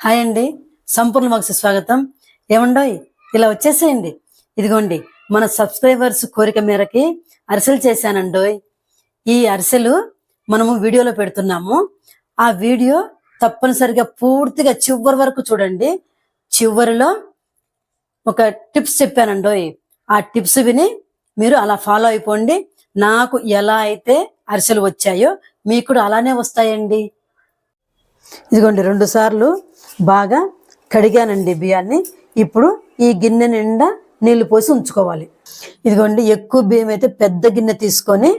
Hi అండి. సంపూర్ణ మాకు స్వాగతం. ఏమండోయ్ ఇలా వచ్చేసేయండి. ఇదిగోండి మన సబ్స్క్రైబర్స్ కోరిక మేరకి అరిసెలు చేశానండోయ్ ఈ అరిసెలు మనము వీడియోలో పెడుతున్నాము. ఆ వీడియో తప్పనిసరిగా పూర్తిగా చివరి వరకు చూడండి. చివరిలో ఒక టిప్స్ చెప్పానండోయ్ ఆ టిప్స్ విని మీరు అలా ఫాలో అయిపోండి. నాకు ఎలా అయితే అరిసెలు వచ్చాయో మీకు కూడా అలానే వస్తాయండి. ఇదిగోండి రెండు సార్లు బాగా కడిగానండి బియ్యాన్ని. ఇప్పుడు ఈ గిన్నె నిండా నీళ్ళు పోసి ఉంచుకోవాలి. ఇదిగోండి ఎక్కువ బియ్యం అయితే పెద్ద గిన్నె తీసుకొని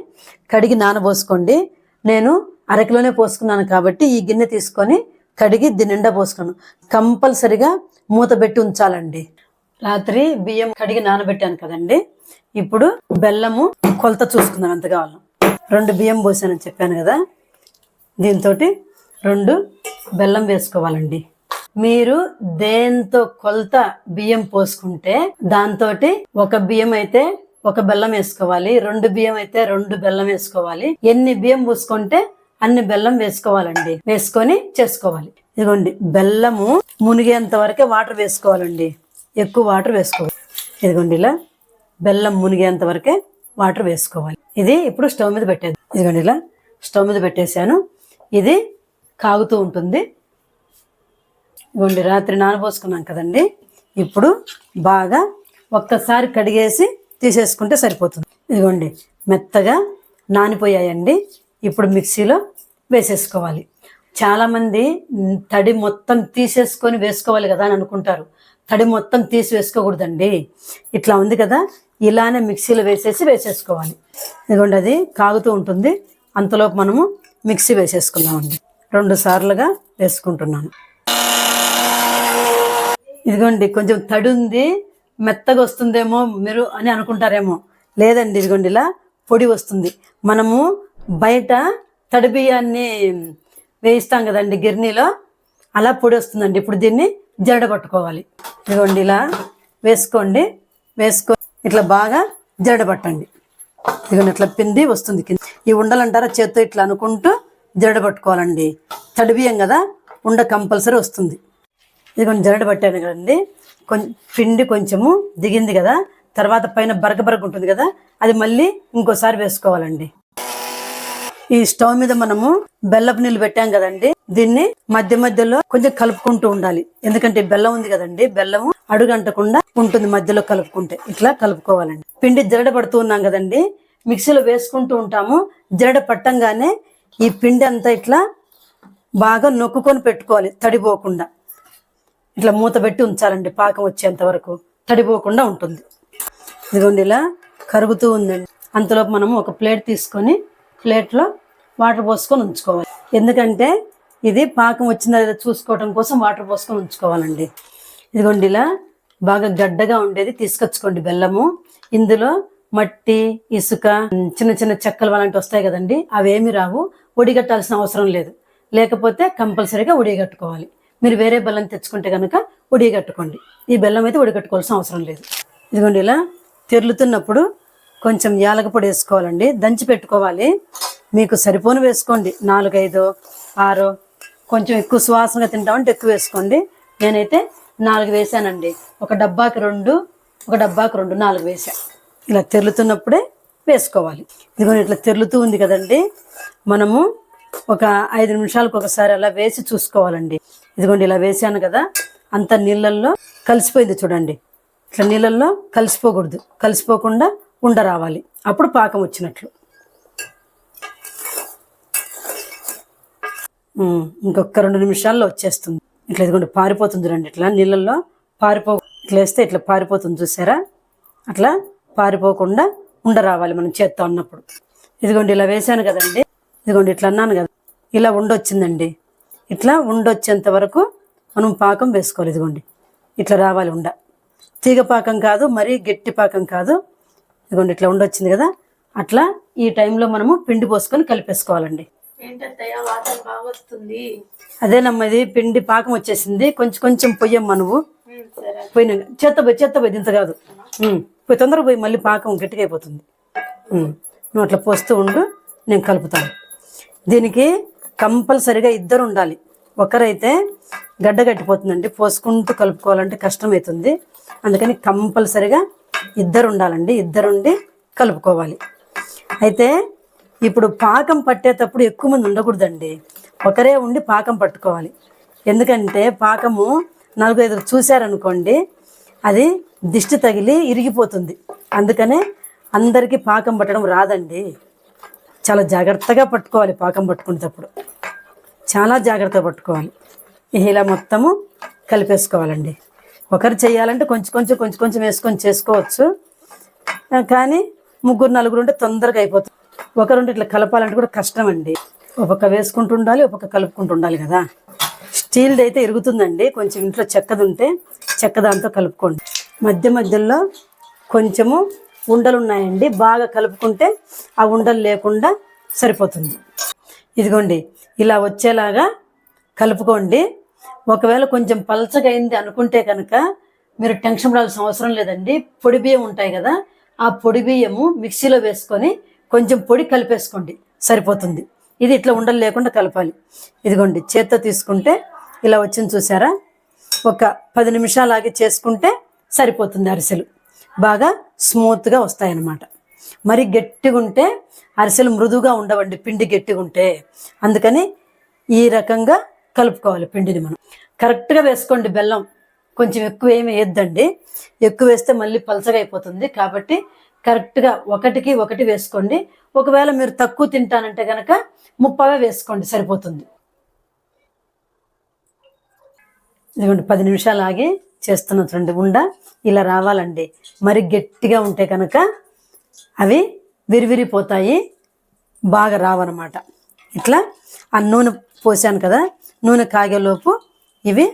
కడిగి నానబోసుకోండి. నేను అరకిలోనే పోసుకున్నాను కాబట్టి ఈ గిన్నె తీసుకొని కడిగి దీని నిండా పోసుకున్నాను. కంపల్సరిగా మూత పెట్టి ఉంచాలండి. రాత్రి బియ్యం కడిగి నానబెట్టాను కదండి. ఇప్పుడు బెల్లము కొలత చూసుకున్నాను అంత కావాలి. రెండు బియ్యం పోసానని చెప్పాను కదా. దీంతో రెండు బెల్లం వేసుకోవాలండి. మీరు దేంతో కొలత బియ్యం పోసుకుంటే దాంతో ఒక బియ్యం అయితే ఒక బెల్లం వేసుకోవాలి రెండు బియ్యం అయితే రెండు బెల్లం వేసుకోవాలి. ఎన్ని బియ్యం పోసుకుంటే అన్ని బెల్లం వేసుకోవాలండి. వేసుకొని చేసుకోవాలి. ఇదిగోండి బెల్లము మునిగేంత వరకే వాటర్ వేసుకోవాలండి. ఎక్కువ వాటర్ వేసుకోవాలి. ఇదిగోండి ఇలా బెల్లం మునిగేంత వరకే వాటర్ వేసుకోవాలి. ఇది ఇప్పుడు స్టవ్ మీద పెట్టేది ఇదిగోండి ఇలా స్టవ్ మీద పెట్టేశాను. ఇది కాగుతూ ఉంటుంది. ఇవ్వండి రాత్రి నానబోసుకున్నాం కదండి. ఇప్పుడు బాగా ఒక్కసారి కడిగేసి తీసేసుకుంటే సరిపోతుంది. ఇదిగోండి మెత్తగా నానిపోయాయండి. ఇప్పుడు మిక్సీలో వేసేసుకోవాలి. చాలామంది తడి మొత్తం తీసేసుకొని వేసుకోవాలి కదా అని అనుకుంటారు. తడి మొత్తం తీసి వేసుకోకూడదండి. ఇట్లా ఉంది కదా ఇలానే మిక్సీలో వేసేసి వేసేసుకోవాలి. ఇదిగోండి అది కాగుతూ ఉంటుంది. అంతలోపు మనము మిక్సీ వేసేసుకుందామండి. రెండు సార్లుగా వేసుకుంటున్నాను. ఇదిగోండి కొంచెం తడి ఉంది మెత్తగా వస్తుందేమో మీరు అని అనుకుంటారేమో. లేదండి ఇదిగోండి ఇలా పొడి వస్తుంది. మనము బయట తడి బియ్యాన్ని వేయిస్తాం కదండి గిర్నీలో అలా పొడి వస్తుందండి. ఇప్పుడు దీన్ని జడ పట్టుకోవాలి. ఇదిగోండి ఇలా వేసుకోండి వేసుకో ఇట్లా బాగా జడ పట్టండి. ఇదిగోండి ఇట్లా పిండి వస్తుంది కింద. ఈ ఉండలంటారా చేత్తో ఇట్లా అనుకుంటూ జడ పట్టుకోవాలండి. తడి బియ్యం కదా ఉండ కంపల్సరీ వస్తుంది. ఇది కొంచెం జరడ పట్టాను కదండి. కొంచెం పిండి కొంచెము దిగింది కదా తర్వాత పైన బరక బరక ఉంటుంది కదా అది మళ్ళీ ఇంకోసారి వేసుకోవాలండి. ఈ స్టవ్ మీద మనము బెల్లపు నీళ్ళు పెట్టాం కదండి. దీన్ని మధ్య మధ్యలో కొంచెం కలుపుకుంటూ ఉండాలి. ఎందుకంటే బెల్లం ఉంది కదండి బెల్లము అడుగంటకుండా ఉంటుంది మధ్యలో కలుపుకుంటే. ఇట్లా కలుపుకోవాలండి. పిండి జరడ పడుతూ ఉన్నాం కదండి. మిక్సీలో వేసుకుంటూ ఉంటాము. జరడ పట్టంగానే ఈ పిండి అంతా ఇట్లా బాగా నొక్కుకొని పెట్టుకోవాలి తడిపోకుండా. ఇట్లా మూత పెట్టి ఉంచాలండి పాకం వచ్చేంత వరకు. తడిపోకుండా ఉంటుంది. ఇదిగోండి ఇలా కరుగుతూ ఉందండి. అంతలోపు మనము ఒక ప్లేట్ తీసుకొని ప్లేట్లో వాటర్ పోసుకొని ఉంచుకోవాలి. ఎందుకంటే ఇది పాకం వచ్చిందా లేదా చూసుకోవడం కోసం వాటర్ పోసుకొని ఉంచుకోవాలండి. ఇదిగోండి ఇలా బాగా గడ్డగా ఉండేది తీసుకొచ్చుకోండి బెల్లము. ఇందులో మట్టి ఇసుక చిన్న చిన్న చెక్కలు అలాంటివి వస్తాయి కదండి అవేమి రావు. ఒడిగట్టాల్సిన అవసరం లేదు. లేకపోతే కంపల్సరీగా ఉడిగట్టుకోవాలి మీరు వేరే బెల్లం తెచ్చుకుంటే కనుక ఉడిగట్టుకోండి ఈ బెల్లం అయితే ఉడిగట్టుకోవాల్సిన అవసరం లేదు. ఇదిగోండి ఇలా తెరులుతున్నప్పుడు కొంచెం యాలక పొడి వేసుకోవాలండి. దంచి పెట్టుకోవాలి. మీకు సరిపోను వేసుకోండి. నాలుగైదు ఆరు కొంచెం ఎక్కువ సువాసనగా తింటామంటే ఎక్కువ వేసుకోండి. నేనైతే నాలుగు వేసానండి. ఒక డబ్బాకి రెండు ఒక డబ్బాకి రెండు నాలుగు వేసా. ఇలా తెరులుతున్నప్పుడే వేసుకోవాలి. ఇదిగోండి ఇట్లా తెరులుతూ ఉంది కదండి. మనము ఒక ఐదు నిమిషాలకు ఒకసారి అలా వేసి చూసుకోవాలండి. ఇదిగోండి ఇలా వేసాను కదా అంత నీళ్ళల్లో కలిసిపోయింది చూడండి. ఇట్లా నీళ్ళల్లో కలిసిపోకూడదు కలిసిపోకుండా ఉండ రావాలి అప్పుడు పాకం వచ్చినట్లు. ఇంకొక రెండు నిమిషాల్లో వచ్చేస్తుంది. ఇట్లా ఇదిగోండి పారిపోతుంది రండి ఇట్లా నీళ్ళల్లో పారిపో ఇట్లా వేస్తే ఇట్లా పారిపోతుంది చూసారా? అట్లా పారిపోకుండా ఉండ రావాలి మనం చేత్తో ఉన్నప్పుడు ఇదిగోండి ఇలా వేసాను కదండి. ఇదిగోండి ఇట్లా అన్నాను కదా ఇలా ఉండొచ్చిందండి ఇట్లా ఉండొచ్చేంత వరకు మనం పాకం వేసుకోవాలి ఇదిగోండి. ఇట్లా రావాలి ఉండ. తీగ పాకం కాదు మరీ గట్టి పాకం కాదు. ఇదిగోండి ఇట్లా ఉండొచ్చింది కదా. అట్లా ఈ టైంలో మనము పిండి పోసుకొని కలిపేసుకోవాలండి. అదేనమ్మా ఇది పిండి పాకం వచ్చేసింది. కొంచెం కొంచెం పొయ్యమ్మా నువ్వు. ఉమ్, సరే. పోయిన చెత్త పోయి చెత్త పోయి ఇంత కాదు. పోయి తొందరగా పోయి మళ్ళీ పాకం గట్టిగా అయిపోతుంది. నువ్వు అట్లా పోస్తూ ఉండు నేను కలుపుతాను. దీనికి కంపల్సరిగా ఇద్దరు ఉండాలి. ఒకరైతే గడ్డ కట్టిపోతుందండి పోసుకుంటూ కలుపుకోవాలంటే కష్టమవుతుంది అందుకని కంపల్సరిగా ఇద్దరు ఉండాలండి ఇద్దరుండి కలుపుకోవాలి. అయితే ఇప్పుడు పాకం పట్టేటప్పుడు ఎక్కువ మంది ఉండకూడదండి. ఒకరే ఉండి పాకం పట్టుకోవాలి. ఎందుకంటే పాకము నలుగైదు చూశారనుకోండి అది దిష్టి తగిలి ఇరిగిపోతుంది. అందుకనే అందరికీ పాకం పట్టడం రాదండి. చాలా జాగ్రత్తగా పట్టుకోవాలి పాకం పట్టుకునేటప్పుడు. చాలా జాగ్రత్తగా పట్టుకోవాలి. ఇలా మొత్తము కలిపేసుకోవాలండి. ఒకరు చేయాలంటే కొంచెం కొంచెం కొంచెం కొంచెం వేసుకొని చేసుకోవచ్చు. కానీ ముగ్గురు నలుగురు ఉంటే తొందరగా అయిపోతుంది. ఒకరుంటే ఇట్లా కలపాలంటే కూడా కష్టం అండి ఒక్కొక్క వేసుకుంటూ ఉండాలి ఒక్కొక్క కలుపుకుంటూ ఉండాలి కదా. స్టీల్ది అయితే ఇరుగుతుందండి. కొంచెం ఇంట్లో చెక్కది ఉంటే చెక్క దాంతో కలుపుకోండి. మధ్య మధ్యలో కొంచెము ఉండలు ఉన్నాయండి బాగా కలుపుకుంటే ఆ ఉండలు లేకుండా సరిపోతుంది. ఇదిగోండి ఇలా వచ్చేలాగా కలుపుకోండి. ఒకవేళ కొంచెం పలచగైంది అయింది అనుకుంటే కనుక మీరు టెన్షన్ పడాల్సిన అవసరం లేదండి. పొడి బియ్యం ఉంటాయి కదా ఆ పొడి బియ్యము మిక్సీలో వేసుకొని కొంచెం పొడి కలిపేసుకోండి. సరిపోతుంది. ఇది ఇట్లా ఉండలు లేకుండా కలపాలి. ఇదిగోండి చేత్తో తీసుకుంటే ఇలా వచ్చింది చూసారా? ఒక పది నిమిషాలు ఆగి చేసుకుంటే సరిపోతుంది అరిసెలు. బాగా స్మూత్గా వస్తాయన్నమాట. మరి గట్టిగా ఉంటే అరిసెలు మృదువుగా ఉండవండి పిండి గట్టిగా ఉంటే అందుకని ఈ రకంగా కలుపుకోవాలి పిండిని మనం. కరెక్ట్గా వేసుకోండి బెల్లం. కొంచెం ఎక్కువ ఏమి వేయద్దండి. ఎక్కువ వేస్తే మళ్ళీ పలసగా అయిపోతుంది. కాబట్టి కరెక్ట్గా ఒకటికి ఒకటి వేసుకోండి. ఒకవేళ మీరు తక్కువ తింటానంటే కనుక ముప్పవే వేసుకోండి సరిపోతుంది. ఇదిగోండి పది నిమిషాలు ఆగి చేస్తున్న చూడండి ఉండ ఇలా రావాలండి. మరి గట్టిగా ఉంటే కనుక అవి విరివిరిపోతాయి బాగా రావన్నమాట. ఇట్లా ఆ నూనె పోసాను కదా నూనె కాగేలోపు ఇవి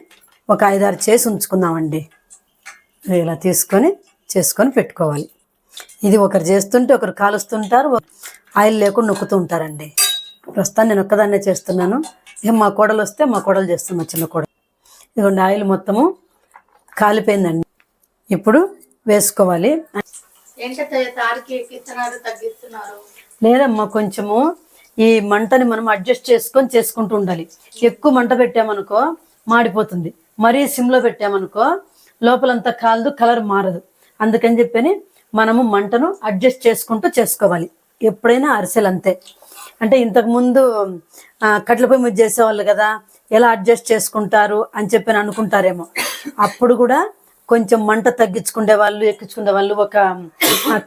ఒక ఐదారు చేసి ఉంచుకుందామండి. ఇలా తీసుకొని చేసుకొని పెట్టుకోవాలి. ఇది ఒకరు చేస్తుంటే ఒకరు కాలుస్తుంటారు ఆయిల్ లేకుండా నొక్కుతూ ఉంటారండి. ప్రస్తుతం నేను ఒక్కదాన్నే చేస్తున్నాను. ఇక మా కోడలు వస్తే మా కోడలు చేస్తుంది మా చిన్న కోడలు. ఇదిగోండి ఆయిల్ మొత్తము కాలిపోయిందండి. ఇప్పుడు వేసుకోవాలి. లేదమ్మా కొంచెము ఈ మంటని మనం అడ్జస్ట్ చేసుకొని చేసుకుంటూ ఉండాలి. ఎక్కువ మంట పెట్టామనుకో మాడిపోతుంది. మరీ సిమ్లో పెట్టామనుకో లోపలంతా కాలదు కలర్ మారదు. అందుకని చెప్పని మనము మంటను అడ్జస్ట్ చేసుకుంటూ చేసుకోవాలి. ఎప్పుడైనా అరిసెలు అంతే అంటే ఇంతకు ముందు ఆ, కట్ల పొయ్యి మీద చేసేవాళ్ళు కదా ఎలా అడ్జస్ట్ చేసుకుంటారు అని చెప్పని అనుకుంటారేమో. అప్పుడు కూడా కొంచెం మంట తగ్గించుకునే వాళ్ళు ఎక్కించుకునే వాళ్ళు ఒక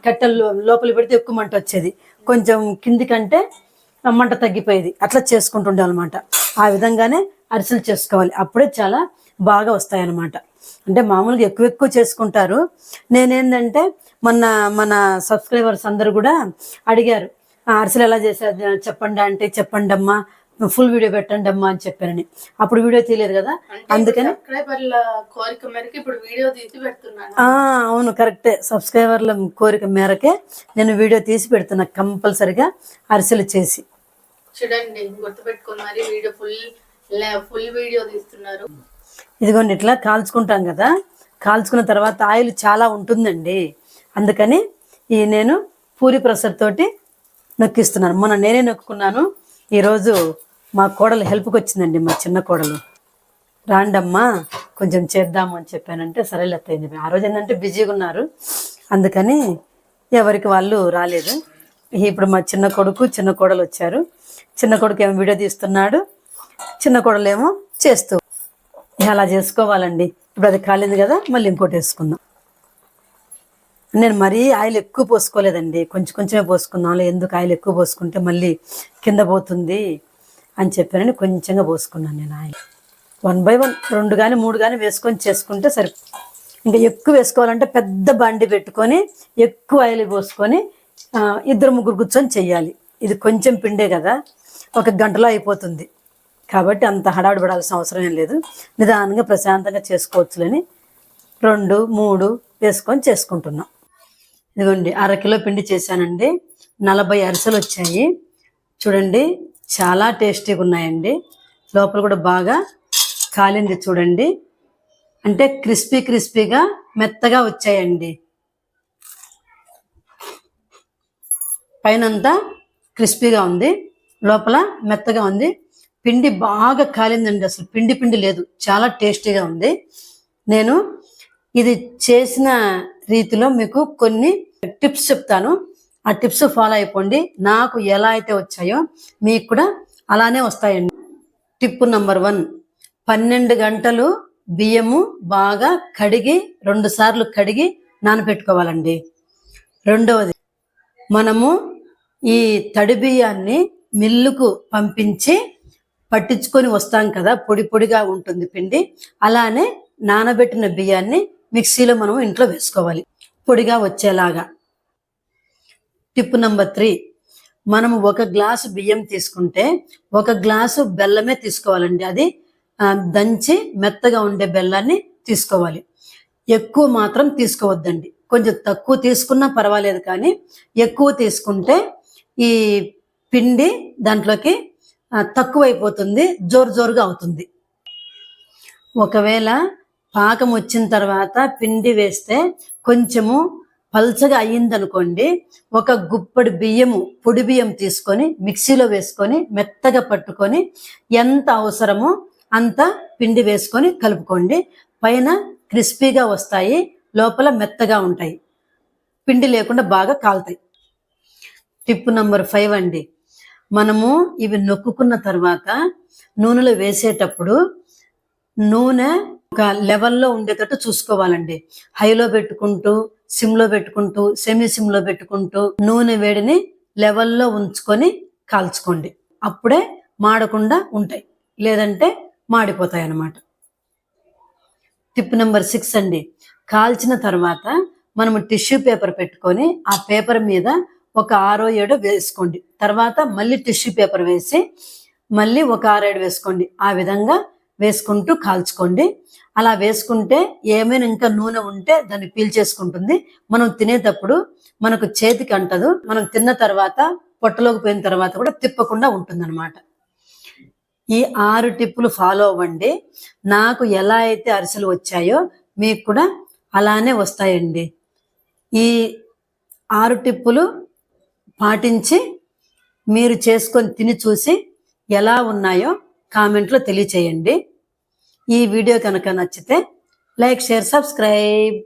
కట్టెలు లోపల పెడితే ఎక్కువ మంట వచ్చేది. కొంచెం కింది కంటే మంట తగ్గిపోయేది. అట్లా చేసుకుంటుండే అనమాట ఆ విధంగానే అరిసెలు చేసుకోవాలి. అప్పుడే చాలా బాగా వస్తాయన్నమాట. అంటే మామూలుగా ఎక్కువ ఎక్కువ చేసుకుంటారు. నేనేందంటే మొన్న మన సబ్స్క్రైబర్స్ అందరు కూడా అడిగారు "ఆ, అరిసెలు ఎలా చేసారు చెప్పండి అంటే చెప్పండి అమ్మా ఫుల్ వీడియో పెట్టండి అమ్మా అని చెప్పారని. అప్పుడు వీడియో తీయలేదు కదా? అందుకని కోరిక మేరకు ఇప్పుడు వీడియో తీసి పెడుతున్నాను. అవును కరెక్టే సబ్స్క్రైబర్ల కోరిక మేరకే నేను వీడియో తీసి పెడుతున్నా కంపల్సరిగా అరిసెలు చేసి. చూడండి గుర్తుపెట్టుకుని మరి వీడియో ఫుల్ ఫుల్ వీడియో తీస్తున్నారు. ఇదిగోండి ఇట్లా కాల్చుకుంటాం కదా? కాల్చుకున్న తర్వాత ఆయిల్ చాలా ఉంటుందండి. అందుకని ఈ నేను పూరి ప్రెషర్ తోటి నొక్కిస్తున్నాను. మొన్న నేనే నొక్కున్నాను. ఈరోజు మా కోడలు హెల్ప్కి వచ్చిందండి మా చిన్న కోడలు. రాండమ్మా కొంచెం చేద్దాము అని చెప్పానంటే సరేలే అత్తయ్య ఆ రోజు ఏంటంటే బిజీగా ఉన్నారు. అందుకని ఎవరికి వాళ్ళు రాలేదు. ఇప్పుడు మా చిన్న కొడుకు చిన్న కోడలు వచ్చారు. చిన్న కొడుకు ఏమో వీడియో తీస్తున్నాడు. చిన్న కోడలు ఏమో చేస్తూ అలా చేసుకోవాలండి. ఇప్పుడు అది కాలేదు కదా మళ్ళీ ఇంకోటి వేసుకుందాం. నేను మరీ ఆయిల్ ఎక్కువ పోసుకోలేదండి. కొంచెం కొంచెమే పోసుకుందాం. ఎందుకు ఆయిల్ ఎక్కువ పోసుకుంటే మళ్ళీ కింద పోతుంది. అని చెప్పానని కొంచెంగా పోసుకున్నాను నేను ఆయన. వన్ బై వన్ రెండు కానీ మూడు కానీ వేసుకొని చేసుకుంటే సరి ఇంకా ఎక్కువ వేసుకోవాలంటే పెద్ద బండి పెట్టుకొని ఎక్కువ ఆయిల్ పోసుకొని ఇద్దరు ముగ్గురు కూర్చొని చెయ్యాలి. ఇది కొంచెం పిండే కదా ఒక గంటలో అయిపోతుంది. కాబట్టి అంత హడావిడి పడాల్సిన అవసరం ఏం లేదు. నిదానంగా ప్రశాంతంగా చేసుకోవచ్చులని రెండు మూడు వేసుకొని చేసుకుంటున్నాం. ఇదిగోండి అరకిలో పిండి చేశానండి. నలభై అరిసెలు వచ్చాయి. చూడండి చాలా టేస్టీగా ఉన్నాయండి. లోపల కూడా బాగా కాలింది చూడండి. అంటే క్రిస్పీ క్రిస్పీగా మెత్తగా వచ్చాయండి. పైనంతా క్రిస్పీగా ఉంది. లోపల మెత్తగా ఉంది. పిండి బాగా కాలిందండి అసలు. పిండి పిండి లేదు. చాలా టేస్టీగా ఉంది. నేను ఇది చేసిన రీతిలో మీకు కొన్ని టిప్స్ చెప్తాను. ఆ టిప్స్ ఫాలో అయిపోండి. నాకు ఎలా అయితే వచ్చాయో మీకు కూడా అలానే వస్తాయండి. టిప్ నంబర్ వన్ పన్నెండు గంటలు బియ్యము బాగా కడిగి రెండు సార్లు కడిగి నానబెట్టుకోవాలండి రెండవది మనము ఈ తడి బియ్యాన్ని మిల్లుకు పంపించి పట్టించుకొని వస్తాం కదా పొడి పొడిగా ఉంటుంది పిండి అలానే నానబెట్టిన బియ్యాన్ని మిక్సీలో మనం ఇంట్లో వేసుకోవాలి. పొడిగా వచ్చేలాగా. Tip number three. మనము ఒక గ్లాసు బియ్యం తీసుకుంటే ఒక గ్లాసు బెల్లమే తీసుకోవాలండి. అది దంచి మెత్తగా ఉండే బెల్లాన్ని తీసుకోవాలి. ఎక్కువ మాత్రం తీసుకోవద్దండి. కొంచెం తక్కువ తీసుకున్నా పర్వాలేదు కానీ ఎక్కువ తీసుకుంటే ఈ పిండి దాంట్లోకి తక్కువైపోతుంది జోరు జోరుగా అవుతుంది. ఒకవేళ పాకం వచ్చిన తర్వాత పిండి వేస్తే కొంచెము పల్చగా అయ్యిందనుకోండి ఒక గుప్పడి బియ్యము పొడి బియ్యం తీసుకొని మిక్సీలో వేసుకొని మెత్తగా పట్టుకొని ఎంత అవసరమో అంత పిండి వేసుకొని కలుపుకోండి. పైన క్రిస్పీగా వస్తాయి లోపల మెత్తగా ఉంటాయి. పిండి లేకుండా బాగా కాలుతాయి. టిప్ నంబర్ ఫైవ్ అండి. మనము ఇవి నొక్కుకున్న తర్వాత నూనెలో వేసేటప్పుడు నూనె ఒక లెవెల్లో ఉండేటట్టు చూసుకోవాలండి. హైలో పెట్టుకుంటూ సిమ్లో పెట్టుకుంటూ సెమీ సిమ్లో పెట్టుకుంటూ నూనె వేడిని లెవెల్లో ఉంచుకొని కాల్చుకోండి. అప్పుడే మాడకుండా ఉంటాయి. లేదంటే మాడిపోతాయి అన్నమాట టిప్ నెంబర్ సిక్స్ అండి. కాల్చిన తర్వాత మనము టిష్యూ పేపర్ పెట్టుకొని ఆ పేపర్ మీద ఒక ఆరో ఏడో వేసుకోండి. తర్వాత మళ్ళీ టిష్యూ పేపర్ వేసి మళ్ళీ ఒక ఆరేడు వేసుకోండి. ఆ విధంగా వేసుకుంటూ కాల్చుకోండి. అలా వేసుకుంటే ఏమైనా ఇంకా నూనె ఉంటే దాన్ని పీల్చేసుకుంటుంది మనం తినేటప్పుడు మనకు చేతికి అంటదు. మనం తిన్న తర్వాత పొట్టలోకి పోయిన తర్వాత కూడా తిప్పకుండా ఉంటుందన్నమాట. ఈ ఆరు టిప్పులు ఫాలో అవ్వండి. నాకు ఎలా అయితే అరిసెలు వచ్చాయో మీకు కూడా అలానే వస్తాయండి. ఈ ఆరు టిప్పులు పాటించి మీరు చేసుకొని తిని చూసి ఎలా ఉన్నాయో కామెంట్లో తెలియచేయండి. ఈ వీడియో కనుక నచ్చితే లైక్ షేర్ సబ్స్క్రైబ్.